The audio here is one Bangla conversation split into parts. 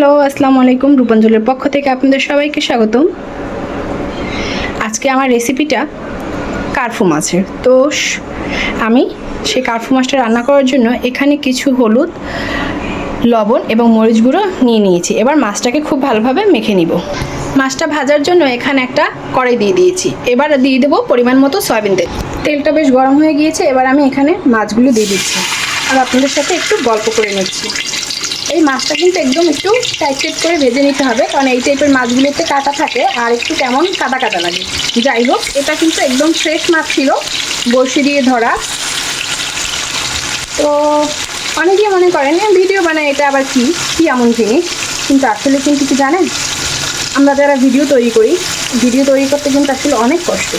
হ্যালো আসসালামু আলাইকুম। রূপাঞ্জলের পক্ষ থেকে আপনাদের সবাইকে স্বাগতম। আজকে আমার রেসিপিটা কার্ফু মাছের। তো আমি সেই কার্ফু মাছটা রান্না করার জন্য এখানে কিছু হলুদ, লবণ এবং মরিচ গুঁড়ো নিয়ে নিয়েছি। এবার মাছটাকে খুব ভালোভাবে মেখে নিব। মাছটা ভাজার জন্য এখানে একটা কড়াই দিয়ে দিয়েছি। এবার দিয়ে দেবো পরিমাণ মতো সয়াবিন তেল। তেলটা বেশ গরম হয়ে গিয়েছে। এবার আমি এখানে মাছগুলো দিয়ে দিচ্ছি। আর আপনাদের সাথে একটু গল্প করে নিচ্ছি। এই মাছটা কিন্তু একদম একটু টাইট টাইট করে ভেজে নিতে হবে কারণ এই টাইপের মাছগুলোতে কাটা থাকে আর একটু কেমন কাটা কাটা লাগে। যাই হোক এটা কিন্তু একদম ফ্রেশ মাছ ছিল বড়শি দিয়ে ধরা। তো অনেকেই মনে করেন ভিডিও বানায় এটা আবার কি? কি এমন জিনিস? কিন্তু আসলে কিন্তু কি জানেন? আমরা যারা ভিডিও তৈরি করি ভিডিও তৈরি করতে কিন্তু আসলে অনেক কষ্ট।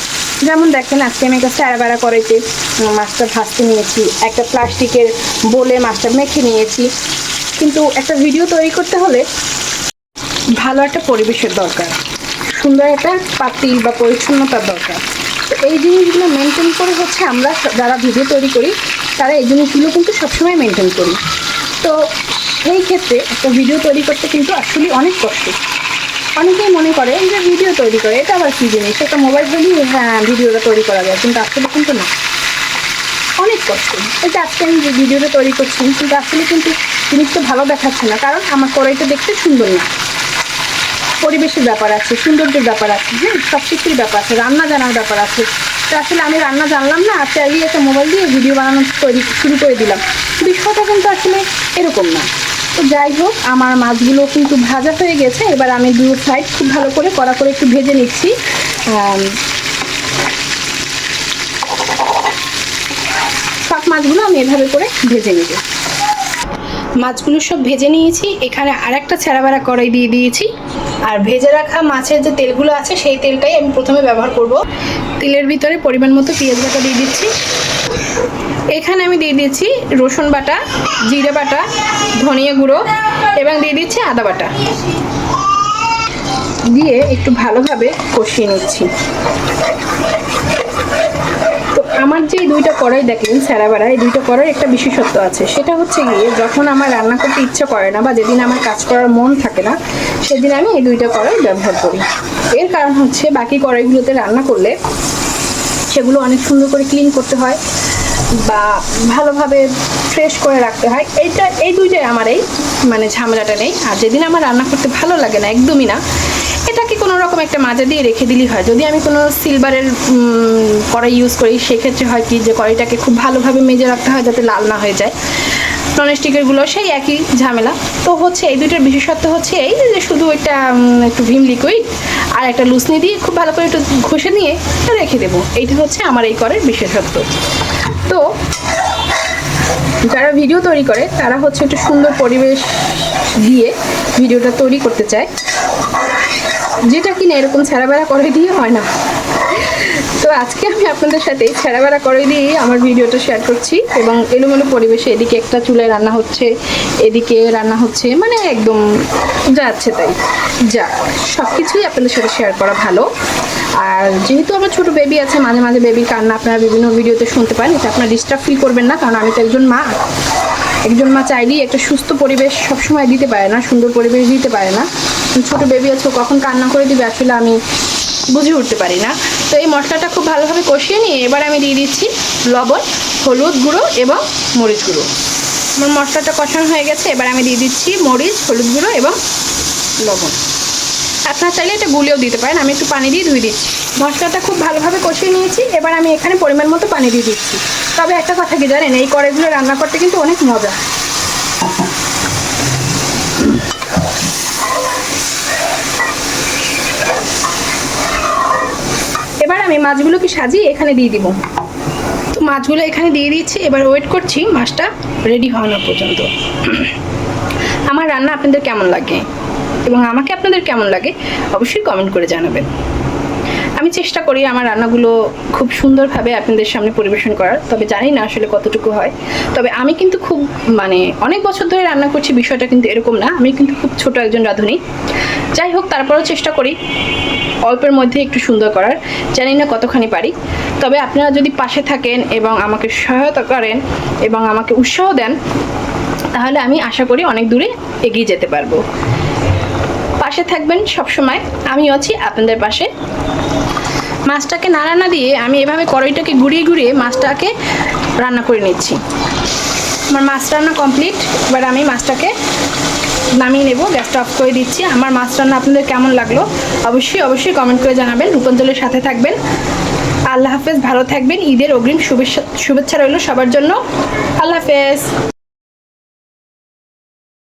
যেমন দেখেন আজকে আমি একটা স্যারা বেড়া করাইতে উম, মাছটা ভাজতে নিয়েছি একটা প্লাস্টিকের বলে মাছটা মেখে নিয়েছি। কিন্তু একটা ভিডিও তৈরি করতে হলে ভালো একটা পরিবেশের দরকার। সুন্দর একটা পাতিল বা পরিচ্ছন্নতার দরকার। তো এই জিনিসগুলো মেনটেন করে হচ্ছে আমরা যারা ভিডিও তৈরি করি, তারা এই জিনিসগুলো কিন্তু সবসময় মেনটেন করি। তো এই ক্ষেত্রে একটা ভিডিও তৈরি করতে কিন্তু আসলে অনেক কষ্ট। অনেকেই মনে করে যে ভিডিও তৈরি করে, এটা আবার কী জিনিস? একটা মোবাইল হলেই হ্যাঁ ভিডিওটা তৈরি করা যায়, কিন্তু আসলে কিন্তু না। অনেক কষ্ট। এই যে আজকে আমি যে ভিডিওটা তৈরি করছি, কিন্তু আসলে কিন্তু জিনিসটা ভালো দেখাচ্ছে না, কারণ আমার কড়াইটা দেখতে সুন্দর না। পরিবেশের ব্যাপার আছে, সৌন্দর্যের ব্যাপার আছে হ্যাঁ সব কিছুর ব্যাপার আছে, রান্না জানার ব্যাপার আছে। তো আসলে আমি রান্না জানলাম না, আর চাইলেই একটা মোবাইল দিয়ে ভিডিও বানানো তৈরি, শুরু করে দিলাম। বিষয়টা কিন্তু আসলে এরকম না। তো যাই হোক, আমার মাছগুলো কিন্তু ভাজা হয়ে গেছে, এবার আমি দু সাইড খুব ভালো করে কড়া করে একটু ভেজে নিচ্ছি আম, সব মাছগুলো আমি এভাবে করে ভেজে নেব। মাছগুলো সব ভেজে নিয়েছি, এখানে আর একটা ছেঁড়াবেড়া কড়াই দিয়ে দিয়েছি। আর ভেজে রাখা মাছের যে তেলগুলো আছে, সেই তেলটাই আমি প্রথমে ব্যবহার করব। তেলের ভিতরে পরিমাণ মতো পেঁয়াজ বাটা দিয়ে দিচ্ছি। এখানে আমি দিয়ে দিচ্ছি রসুন বাটা, জিরে বাটা, ধনিয়া গুঁড়ো এবং দিয়ে দিচ্ছি আদা বাটা। দিয়ে একটু ভালোভাবে কষিয়ে নিচ্ছি। আমার যে দুইটা কড়াই দেখলেন স্যারাবাড়া, এই দুইটা কড়াই একটা বিশেষত্ব আছে। সেটা হচ্ছে গিয়ে যখন আমার রান্না করতে ইচ্ছে করে না বা যেদিন আমার কাজ করার মন থাকে না, সেদিন আমি এই দুইটা কড়াই ব্যবহার করি। এর কারণ হচ্ছে বাকি কড়াইগুলোতে রান্না করলে সেগুলো অনেক সুন্দর করে ক্লিন করতে হয় বা ভালোভাবে ফ্রেশ করে রাখতে হয়। এইটা, এই দুইটাই আমার এই মানে ঝামেলাটা নেই। আর যেদিন আমার রান্না করতে ভালো লাগে না, একদমই না এটাকে কোনো রকম একটা মাজা দিয়ে রেখে দিলেই হয়। যদি আমি কোনো সিলভারের কড়াই ইউজ করি, সেক্ষেত্রে হয় কি যে কড়াইটাকে খুব ভালোভাবে মেজে রাখতে হয় যাতে লাল না হয়ে যায়। ননস্টিকেরগুলো সেই একই ঝামেলা। তো হচ্ছে এই দুইটার বিশেষত্ব হচ্ছে এই যে শুধু একটা একটু ভিম লিকুইড আর একটা লুসনি দিয়ে খুব ভালো করে একটু ঘষে নিয়ে রেখে দেবো। এইটা হচ্ছে আমার এই করের বিশেষত্ব। তো যারা ভিডিও তৈরি করে, তারা হচ্ছে একটু সুন্দর পরিবেশ দিয়ে ভিডিওটা তৈরি করতে চায়। যেটা কিনা এরকম ছেঁড়াবেড়া করে দিয়ে হয় না। তো আজকে আমি আপনাদের সাথে ছেঁড়াবেড়া করে দিয়ে আমার ভিডিওটা শেয়ার করছি এবং এলোমেলো পরিবেশে এদিকে একটা চুলায় রান্না হচ্ছে, এদিকে রান্না হচ্ছে মানে একদম যাচ্ছে তাই। যা সব কিছুই আপনাদের সাথে শেয়ার করা ভালো। আর যেহেতু আমার ছোট বেবি আছে, মাঝে মাঝে বেবির কান্না, আপনারা বিভিন্ন ভিডিওতে শুনতে পান এটা আপনারা ডিস্টার্ব ফিল করবেন না, কারণ আমি তো একজন মা। একজন মা চাইলেই একটা সুস্থ পরিবেশ সবসময় দিতে পারে না, সুন্দর পরিবেশ দিতে পারে না। ছোট বেবি আছে কখন কান্না করে দিবে আসলে আমি বুঝে উঠতে পারি না। তো এই মশলাটা খুব ভালোভাবে কষিয়ে নিয়ে এবার আমি দিয়ে দিচ্ছি লবণ, হলুদ গুঁড়ো এবং মরিচ গুঁড়ো। আমার মশলাটা কষানো হয়ে গেছে, এবার আমি দিয়ে দিচ্ছি মরিচ, হলুদ গুঁড়ো এবং লবণ। আপনারা চাইলে এটা গুলেও দিতে পারেন, আমি একটু পানি দিয়ে ধুয়ে দিচ্ছি। মশলাটা খুব ভালোভাবে কষিয়ে নিয়েছি, এবার আমি এখানে পরিমাণ মতো পানি দিয়ে দিচ্ছি। তবে একটা কথা কি জানেন, এই কড়াইগুলো রান্না করতে কিন্তু অনেক মজা এবার আমি মাছগুলোকে সাজিয়ে এখানে দিয়ে দিব। তো মাছগুলো এখানে দিয়ে দিচ্ছি এবার ওয়েট করছি মাছটা রেডি হওয়ানো পর্যন্ত। আমার রান্না আপনাদের কেমন লাগে? এবং আমাকে আপনাদের কেমন লাগে? অবশ্যই কমেন্ট করে জানাবেন। আমি চেষ্টা করি আমার রান্নাগুলো খুব সুন্দরভাবে আপনাদের সামনে পরিবেশন করার, তবে জানি না আসলে কতটুকু হয়। তবে আমি কিন্তু খুব মানে অনেক বছর ধরে রান্না করছি, বিষয়টা কিন্তু এরকম না। আমি কিন্তু খুব ছোট একজন রাঁধুনি। যাই হোক, তারপরেও চেষ্টা করি অল্পের মধ্যে একটু সুন্দর করার। জানি না কতখানি পারি। তবে আপনারা যদি পাশে থাকেন এবং আমাকে সহায়তা করেন এবং আমাকে উৎসাহ দেন, তাহলে আমি আশা করি অনেক দূরে এগিয়ে যেতে পারব। পাশে থাকবেন সব সময় আমিও আছি আপনাদের পাশে। মাছটাকে না রান্না দিয়ে আমি এভাবে কড়াইটাকে ঘুরিয়ে ঘুরিয়ে মাছটাকে রান্না করে নিচ্ছি। আমার মাছ রান্না কমপ্লিট। এবার আমি মাছটাকে নামিয়ে নেব। গ্যাসটা অফ করে দিচ্ছি। আমার মাছ রান্না আপনাদের কেমন লাগল অবশ্যই অবশ্যই কমেন্ট করে জানাবেন। রূপাঞ্জলের সাথে থাকবেন। আল্লাহ হাফেজ, ভালো থাকবেন। ঈদের অগ্রিম শুভেচ্ছা শুভেচ্ছা রইল সবার জন্য। আল্লাহ হাফেজ।